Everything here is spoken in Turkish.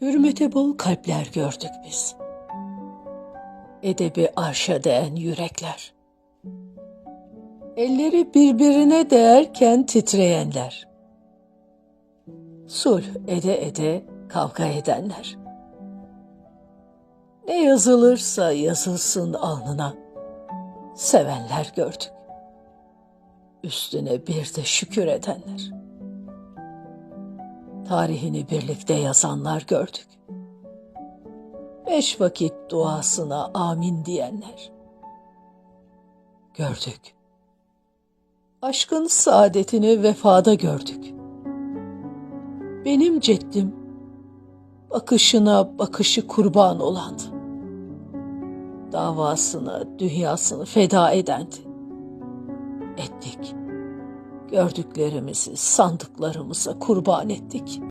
Hürmete bol kalpler gördük biz. Edebi arşa değen yürekler. Elleri birbirine değerken titreyenler. Sulh ede ede kavga edenler. Ne yazılırsa yazılsın alnına. Sevenler gördük. Üstüne bir de şükür edenler. Tarihini birlikte yazanlar gördük. Beş vakit duasına amin diyenler. Gördük. Aşkın saadetini vefada gördük. Benim ceddim bakışına bakışı kurban olandı. Davasına, dünyasını feda edendi. Ettik. Gördüklerimizi sandıklarımıza kurban ettik.